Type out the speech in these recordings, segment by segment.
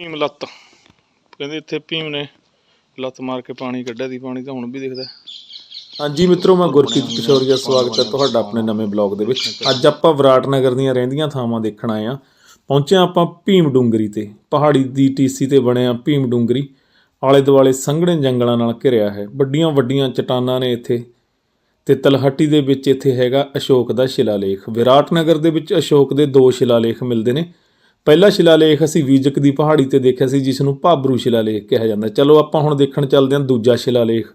ਭੀਮ ਲੱਤ। ਕਹਿੰਦੇ ਇੱਥੇ ਭੀਮ ਨੇ ਲੱਤ ਮਾਰ ਕੇ ਪਾਣੀ ਕੱਢਿਆ ਦੀ ਪਾਣੀ ਤਾਂ ਹੁਣ ਵੀ ਦਿਖਦਾ। ਹਾਂਜੀ ਮਿੱਤਰੋ, ਮੈਂ ਗੁਰਪ੍ਰੀਤ ਕਿਸ਼ੋਰੀਆ ਸਵਾਗਤ ਹੈ ਤੁਹਾਡਾ ਆਪਣੇ ਨਵੇਂ ਬਲੌਗ ਦੇ ਵਿੱਚ। ਅੱਜ ਆਪਾਂ ਵਿਰਾਟ ਨਗਰ ਦੀਆਂ ਰਹਿੰਦੀਆਂ ਥਾਵਾਂ ਦੇਖਣ ਆਏ ਆ ਪਹੁੰਚੇ ਆਪਾਂ ਭੀਮ ਡੂੰਗਰੀ ਤੇ। ਪਹਾੜੀ ਦੀ ਟੀਸੀ ਤੇ ਬਣਿਆ ਭੀਮ ਡੂੰਗਰੀ। ਆਲੇ ਦੁਆਲੇ ਸੰਘਣੇ ਜੰਗਲਾਂ ਨਾਲ ਘਿਰਿਆ ਹੈ। ਵੱਡੀਆਂ ਵੱਡੀਆਂ ਚਟਾਨਾਂ ਨੇ ਇੱਥੇ। ਤੇ ਤਲਹੱਟੀ ਦੇ ਵਿੱਚ ਇੱਥੇ ਹੈਗਾ ਅਸ਼ੋਕ ਦਾ ਸ਼ਿਲਾਲੇਖ। ਵਿਰਾਟ ਨਗਰ ਦੇ ਵਿੱਚ ਅਸ਼ੋਕ ਦੇ ਦੋ ਸ਼ਿਲਾਲੇਖ ਮਿਲਦੇ ਨੇ। ਪਹਿਲਾ ਸ਼ਿਲਾਲੇਖ ਅਸੀਂ ਵੀਜਕ ਦੀ ਪਹਾੜੀ ਤੇ ਦੇਖਿਆ ਸੀ ਜਿਸ ਨੂੰ ਭਾਬਰੂ ਸ਼ਿਲਾਲੇਖ ਕਿਹਾ ਜਾਂਦਾ ਚਲੋ ਆਪਾਂ ਹੁਣ ਦੇਖਣ ਚੱਲਦੇ ਹਾਂ ਦੂਜਾ ਸ਼ਿਲਾਲੇਖ।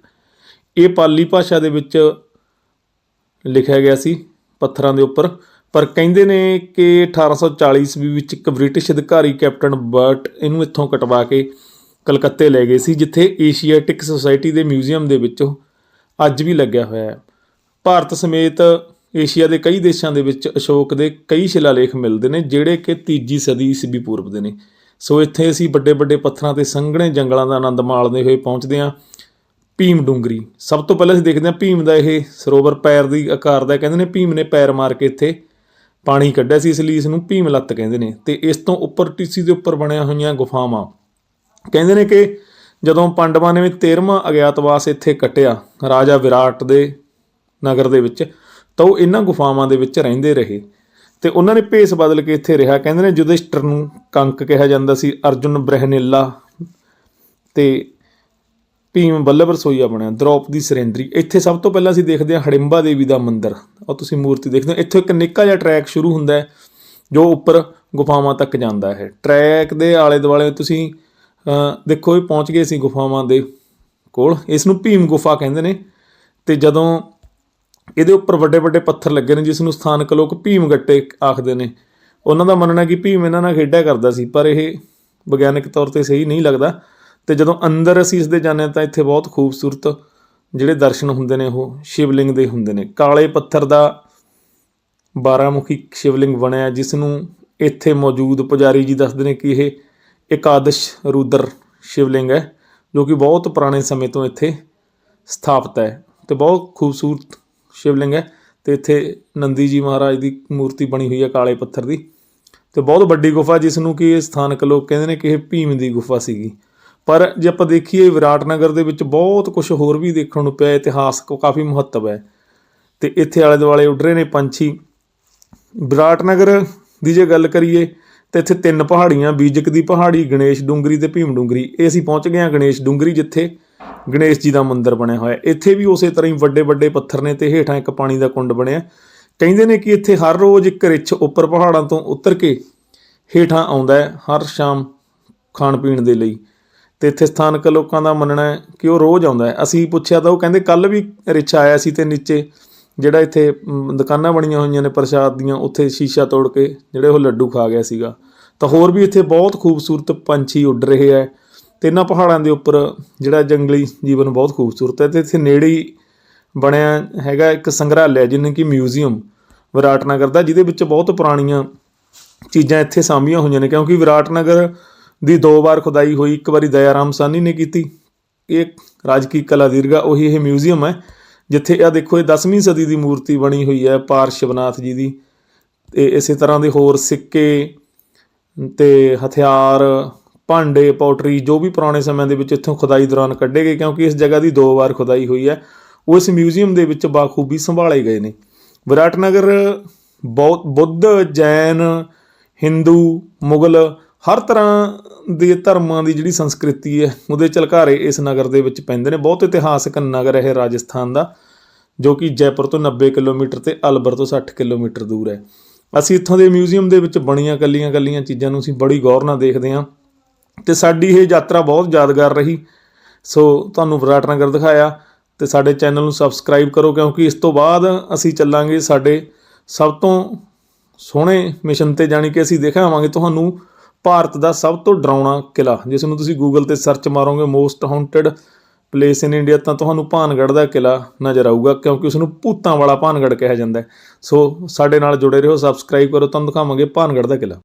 ਇਹ ਪਾਲੀ ਭਾਸ਼ਾ ਦੇ ਵਿੱਚ ਲਿਖਿਆ ਗਿਆ ਸੀ ਪੱਥਰਾਂ ਦੇ ਉੱਪਰ। ਪਰ ਕਹਿੰਦੇ ਨੇ ਕਿ 1840 ਈਸਵੀ ਵਿੱਚ ਇੱਕ ਬ੍ਰਿਟਿਸ਼ ਅਧਿਕਾਰੀ ਕੈਪਟਨ ਬਰਟ ਇਹਨੂੰ ਇੱਥੋਂ ਕਟਵਾ ਕੇ ਕਲਕੱਤੇ ਲੈ ਗਏ ਸੀ, ਜਿੱਥੇ ਏਸ਼ੀਆਟਿਕ ਸੁਸਾਇਟੀ ਦੇ ਮਿਊਜ਼ੀਅਮ ਦੇ ਵਿੱਚ ਅੱਜ ਵੀ ਲੱਗਿਆ ਹੋਇਆ ਹੈ। ਭਾਰਤ ਸਮੇਤ ਏਸ਼ੀਆ ਦੇ ਕਈ ਦੇਸ਼ਾਂ ਦੇ ਵਿੱਚ ਅਸ਼ੋਕ ਦੇ ਕਈ ਸ਼ਿਲਾਲੇਖ ਮਿਲਦੇ ਨੇ, ਜਿਹੜੇ ਕਿ ਤੀਜੀ ਸਦੀ ਈਸਵੀ ਪੂਰਬ ਦੇ ਨੇ। ਸੋ ਇੱਥੇ ਅਸੀਂ ਵੱਡੇ ਵੱਡੇ ਪੱਥਰਾਂ ਤੇ ਸੰਘਣੇ ਜੰਗਲਾਂ ਦਾ ਆਨੰਦ ਮਾਣਦੇ ਹੋਏ ਪਹੁੰਚਦੇ ਹਾਂ। ਭੀਮ ਡੂੰਗਰੀ। ਸਭ ਤੋਂ ਪਹਿਲਾਂ ਅਸੀਂ ਦੇਖਦੇ ਹਾਂ ਭੀਮ ਦਾ ਇਹ ਸਰੋਵਰ ਪੈਰ ਦੀ ਆਕਾਰ ਦਾ, ਕਹਿੰਦੇ ਨੇ ਭੀਮ ਨੇ ਪੈਰ ਮਾਰ ਕੇ ਇੱਥੇ ਪਾਣੀ ਕੱਢਿਆ ਸੀ, ਇਸ ਲਈ ਇਸ ਨੂੰ ਭੀਮ ਲੱਤ ਕਹਿੰਦੇ ਨੇ। ਤੇ ਇਸ ਤੋਂ ਉੱਪਰ ਟੀਸੀ ਦੇ ਉੱਪਰ ਬਣੀਆਂ ਹੋਈਆਂ ਗੁਫਾਵਾਂ। ਕਹਿੰਦੇ ਨੇ ਕਿ ਜਦੋਂ ਪਾਂਡਵਾਂ ਨੇ 13ਵਾਂ ਅਗਿਆਤਵਾਸ ਇੱਥੇ ਕੱਟਿਆ, ਰਾਜਾ ਵਿਰਾਟ ਦੇ ਨਗਰ ਦੇ ਵਿੱਚ ਤਾਂ ਉਹ ਇਹਨਾਂ ਗੁਫਾਵਾਂ ਦੇ ਵਿੱਚ ਰਹਿੰਦੇ ਰਹੇ ਤੇ ਉਹਨਾਂ ਨੇ ਭੇਸ ਬਦਲ ਕੇ ਇੱਥੇ ਰਿਹਾ। ਕਹਿੰਦੇ ਨੇ ਯੁਧਿਸ਼ਟਰ ਨੂੰ ਕੰਕ ਕਿਹਾ ਜਾਂਦਾ ਸੀ, ਅਰਜੁਨ ਬ੍ਰਹਨਿਲਾ ਤੇ ਭੀਮ ਬੱਲਭ ਰਸੋਈਆ ਬਣਿਆ, ਦ੍ਰੋਪਦੀ ਸਰੇਂਦਰੀ। ਇੱਥੇ ਸਭ ਤੋਂ ਪਹਿਲਾਂ ਅਸੀਂ ਦੇਖਦੇ ਹਾਂ ਹੜਿੰਬਾ ਦੇਵੀ ਦਾ ਮੰਦਿਰ। ਉਹ ਤੁਸੀਂ ਮੂਰਤੀ ਦੇਖਦੇ ਹੋ, ਇੱਥੇ ਇੱਕ ਨਿੱਕਾ ਜਿਹਾ ਟਰੈਕ ਸ਼ੁਰੂ ਹੁੰਦਾ ਹੈ, ਜੋ ਉੱਪਰ ਗੁਫਾਵਾਂ ਤੱਕ ਜਾਂਦਾ ਹੈ। ਟਰੈਕ ਦੇ ਆਲੇ ਦੁਆਲੇ ਤੁਸੀਂ ਦੇਖੋ ਇਹ ਪਹੁੰਚ ਗਏ ਸੀ ਗੁਫਾਵਾਂ ਦੇ ਕੋਲ। ਇਸ ਨੂੰ ਭੀਮ ਗੁਫਾ ਕਹਿੰਦੇ ਨੇ ਤੇ ਜਦੋਂ ਇਹਦੇ ਉੱਪਰ ਵੱਡੇ ਵੱਡੇ ਪੱਥਰ ਲੱਗੇ ਨੇ, ਜਿਸ ਨੂੰ ਸਥਾਨਕ ਲੋਕ ਭੀਮ ਗੱਟੇ ਆਖਦੇ ਨੇ। ਉਹਨਾਂ ਦਾ ਮੰਨਣਾ ਕਿ ਭੀਮ ਇਹਨਾਂ ਨਾਲ ਖੇਡਿਆ ਕਰਦਾ ਸੀ, ਪਰ ਇਹ ਵਿਗਿਆਨਕ ਤੌਰ ਤੇ ਸਹੀ ਨਹੀਂ ਲੱਗਦਾ। ਤੇ ਜਦੋਂ ਅੰਦਰ ਅਸੀਂ ਇਸ ਦੇ ਜਾਂਦੇ ਹਾਂ ਤਾਂ ਇੱਥੇ ਬਹੁਤ ਖੂਬਸੂਰਤ ਜਿਹੜੇ ਦਰਸ਼ਨ ਹੁੰਦੇ ਨੇ, ਉਹ ਸ਼ਿਵਲਿੰਗ ਦੇ ਹੁੰਦੇ ਨੇ। ਕਾਲੇ ਪੱਥਰ ਦਾ ਬਾਰਾਮੁਖੀ ਸ਼ਿਵਲਿੰਗ ਬਣਿਆ, ਜਿਸ ਨੂੰ ਇੱਥੇ ਮੌਜੂਦ ਪੁਜਾਰੀ ਜੀ ਦੱਸਦੇ ਨੇ ਕਿ ਇਹ ਇਕਾਦਸ਼ ਰੂਦਰ ਸ਼ਿਵਲਿੰਗ ਹੈ, ਜੋ ਕਿ ਬਹੁਤ ਪੁਰਾਣੇ ਸਮੇਂ ਤੋਂ ਇੱਥੇ ਸਥਾਪਿਤ ਹੈ। ਤੇ ਬਹੁਤ ਖੂਬਸੂਰਤ ਸ਼ਿਵਲਿੰਗ ਹੈ ਤੇ ਇੱਥੇ ਨੰਦੀ ਜੀ ਮਹਾਰਾਜ ਦੀ ਮੂਰਤੀ ਬਣੀ ਹੋਈ ਹੈ ਕਾਲੇ ਪੱਥਰ ਦੀ ਤੇ ਬਹੁਤ ਵੱਡੀ ਗੁਫਾ ਜਿਸ ਨੂੰ ਕਿ ਸਥਾਨਕ ਲੋਕ ਕਹਿੰਦੇ ਨੇ ਕਿ ਇਹ ਭੀਮ ਦੀ ਗੁਫਾ ਸੀਗੀ। ਪਰ ਜੇ ਆਪਾਂ ਦੇਖੀਏ ਵਿਰਾਟ ਨਗਰ ਦੇ ਵਿੱਚ ਬਹੁਤ ਕੁਝ ਹੋਰ ਵੀ ਦੇਖਣ ਨੂੰ ਪਿਆ, ਇਤਿਹਾਸਕ ਕਾਫੀ ਮਹੱਤਵ ਹੈ। ਤੇ ਇੱਥੇ ਆਲੇ ਦੁਆਲੇ ਉੱਡ ਰਹੇ ਨੇ ਪੰਛੀ। ਵਿਰਾਟ ਨਗਰ ਦੀ ਜੇ ਗੱਲ ਕਰੀਏ, ਤੇ ਇੱਥੇ ਤਿੰਨ ਪਹਾੜੀਆਂ, ਬੀਜਕ ਦੀ ਪਹਾੜੀ, ਗਣੇਸ਼ ਡੂੰਗਰੀ ਤੇ ਭੀਮ ਡੂੰਗਰੀ। ਇਹ ਅਸੀਂ ਪਹੁੰਚ ਗਏ ਹਾਂ ਗਣੇਸ਼ ਡੂੰਗਰੀ ਜਿੱਥੇ ਗਣੇਸ਼ ਜੀ ਦਾ ਮੰਦਿਰ ਬਣਿਆ ਹੋਇਆ ਇੱਥੇ ਵੀ ਉਸੇ ਤਰ੍ਹਾਂ ਹੀ ਵੱਡੇ ਵੱਡੇ ਪੱਥਰ ਨੇ ਤੇ ਹੇਠਾਂ ਇੱਕ ਪਾਣੀ ਦਾ ਕੁੰਡ ਬਣਿਆ। ਕਹਿੰਦੇ ਨੇ ਕਿ ਇੱਥੇ ਹਰ ਰੋਜ਼ ਇੱਕ ਰਿੱਛ ਉੱਪਰ ਪਹਾੜਾਂ ਤੋਂ ਉਤਰ ਕੇ ਹੇਠਾਂ ਆਉਂਦਾ ਹੈ, ਹਰ ਸ਼ਾਮ ਖਾਣ ਪੀਣ ਦੇ ਲਈ। ਤੇ ਇੱਥੇ ਸਥਾਨਕ ਲੋਕਾਂ ਦਾ ਮੰਨਣਾ ਹੈ ਕਿ ਉਹ ਰੋਜ਼ ਆਉਂਦਾ ਹੈ। ਅਸੀਂ ਪੁੱਛਿਆ ਤਾਂ ਉਹ ਕਹਿੰਦੇ ਕੱਲ ਵੀ ਰਿਛ ਆਇਆ ਸੀ ਤੇ ਨੀਚੇ ਜਿਹੜਾ ਇੱਥੇ ਦੁਕਾਨਾਂ ਬਣੀਆਂ ਹੋਈਆਂ ਨੇ ਪ੍ਰਸ਼ਾਦ ਦੀਆਂ, ਉੱਥੇ ਸ਼ੀਸ਼ਾ ਤੋੜ ਕੇ ਜਿਹੜੇ ਉਹ ਲੱਡੂ ਖਾ ਗਿਆ ਸੀਗਾ। ਤਾਂ ਹੋਰ ਵੀ ਇੱਥੇ ਬਹੁਤ ਖੂਬਸੂਰਤ ਪੰਛੀ ਉੱਡ ਰਹੇ ਹੈ। ਤੇ ਇਹਨਾਂ ਪਹਾੜਾਂ ਦੇ ਉੱਪਰ ਜਿਹੜਾ ਜੰਗਲੀ ਜੀਵਨ ਬਹੁਤ ਖੂਬਸੂਰਤ ਹੈ ਤੇ ਇੱਥੇ ਨੇੜੇ ਹੀ ਬਣਿਆ ਹੈਗਾ ਇੱਕ ਸੰਗ੍ਰਹਾਲय ਜਿਹਨੂੰ ਕਿ ਮਿਊਜ਼ੀਅਮ ਵਿਰਾਟ ਨਗਰ ਦਾ, ਜਿਹਦੇ ਵਿੱਚ ਬਹੁਤ ਪੁਰਾਣੀਆਂ ਚੀਜ਼ਾਂ ਇੱਥੇ ਸਾਂਭੀਆਂ ਹੋਈਆਂ ਨੇ, ਕਿਉਂਕਿ ਵਿਰਾਟ ਨਗਰ ਦੀ ਦੋ ਵਾਰ ਖੁਦਾਈ ਹੋਈ, ਇੱਕ ਵਾਰੀ ਦਇਆਰਾਮ ਸਾਨੀ ਨੇ ਕੀਤੀ, ਇਹ ਰਾਜਕੀ ਕਲਾ ਦੀਰਗਾ ਉਹੀ ਇਹ ਮਿਊਜ਼ੀਅਮ ਹੈ, ਜਿੱਥੇ ਆ ਦੇਖੋ, ਇਹ 10ਵੀਂ ਸਦੀ ਦੀ ਮੂਰਤੀ ਬਣੀ ਹੋਈ ਹੈ ਪਾਰਸ਼ਵਨਾਥ ਜੀ ਦੀ, ਤੇ ਇਸੇ ਤਰ੍ਹਾਂ ਦੇ ਹੋਰ ਸਿੱਕੇ ਤੇ ਹਥਿਆਰ ਭਾਂਡੇ, ਪੋਟਰੀ ਜੋ ਵੀ ਪੁਰਾਣੇ ਸਮੇਂ ਦੇ ਵਿੱਚ ਇੱਥੋਂ ਖੁਦਾਈ ਦੌਰਾਨ ਕੱਢੇ ਗਏ ਕਿਉਂਕਿ ਇਸ ਜਗ੍ਹਾ ਦੀ ਦੋ ਵਾਰ ਖੁਦਾਈ ਹੋਈ ਹੈ, ਉਹ ਇਸ ਮਿਊਜ਼ੀਅਮ ਦੇ ਵਿੱਚ ਬਾਖੂਬੀ ਸੰਭਾਲੇ ਗਏ ਨੇ। ਵਿਰਾਟ ਨਗਰ ਬਹੁਤ ਬੁੱਧ, ਜੈਨ, ਹਿੰਦੂ, ਮੁਗਲ ਹਰ ਤਰ੍ਹਾਂ ਦੇ ਧਰਮਾਂ ਦੀ ਜਿਹੜੀ ਸੰਸਕ੍ਰਿਤੀ ਹੈ, ਉਹਦੇ ਝਲਕਾਰੇ ਇਸ ਨਗਰ ਦੇ ਵਿੱਚ ਪੈਂਦੇ ਨੇ। ਬਹੁਤ ਇਤਿਹਾਸਕ ਨਗਰ ਹੈ ਇਹ ਰਾਜਸਥਾਨ ਦਾ, ਜੋ ਕਿ ਜੈਪੁਰ ਤੋਂ 90 ਕਿਲੋਮੀਟਰ ਤੇ ਅਲਬਰ ਤੋਂ 60 ਕਿਲੋਮੀਟਰ ਦੂਰ ਹੈ। ਅਸੀਂ ਇੱਥੋਂ ਦੇ ਮਿਊਜ਼ੀਅਮ ਦੇ ਵਿੱਚ ਬਣੀਆਂ ਕੱਲੀਆਂ ਕੱਲੀਆਂ ਚੀਜ਼ਾਂ ਨੂੰ ਅਸੀਂ ਬੜੀ ਗੌਰ ਨਾਲ ਦੇਖਦੇ ਹਾਂ। ਤੇ ਸਾਡੀ ਇਹ ਯਾਤਰਾ ਬਹੁਤ ਯਾਦਗਾਰ ਰਹੀ। ਸੋ ਤੁਹਾਨੂੰ ਵਿਰਾਟ ਨਗਰ ਦਿਖਾਇਆ ਤੇ ਸਾਡੇ ਚੈਨਲ ਨੂੰ ਸਬਸਕ੍ਰਾਈਬ ਕਰੋ ਕਿਉਂਕਿ ਇਸ ਤੋਂ ਬਾਅਦ ਅਸੀਂ ਚੱਲਾਂਗੇ ਸਾਡੇ ਸਭ ਤੋਂ ਸੋਹਣੇ ਮਿਸ਼ਨ ਤੇ, ਜਾਣੀ ਕਿ ਅਸੀਂ ਦਿਖਾਵਾਂਗੇ ਤੁਹਾਨੂੰ ਭਾਰਤ ਦਾ ਸਭ ਤੋਂ ਡਰਾਉਣਾ ਕਿਲਾ ਜਿਸ ਨੂੰ ਤੁਸੀਂ ਗੂਗਲ ਤੇ search ਮਾਰੋਗੇ most haunted place in India ਤਾਂ ਤੁਹਾਨੂੰ ਭਾਨਗੜ੍ਹ ਦਾ ਕਿਲਾ ਨਜ਼ਰ ਆਊਗਾ ਕਿਉਂਕਿ ਉਸ ਨੂੰ ਭੂਤਾਂ ਵਾਲਾ ਭਾਨਗੜ੍ਹ ਕਿਹਾ ਜਾਂਦਾ ਹੈ। ਸੋ ਸਾਡੇ ਨਾਲ ਜੁੜੇ ਰਹੋ, ਸਬਸਕ੍ਰਾਈਬ ਕਰੋ, ਤੁਹਾਨੂੰ ਦਿਖਾਵਾਂਗੇ ਭਾਨਗੜ੍ਹ ਦਾ ਕਿਲਾ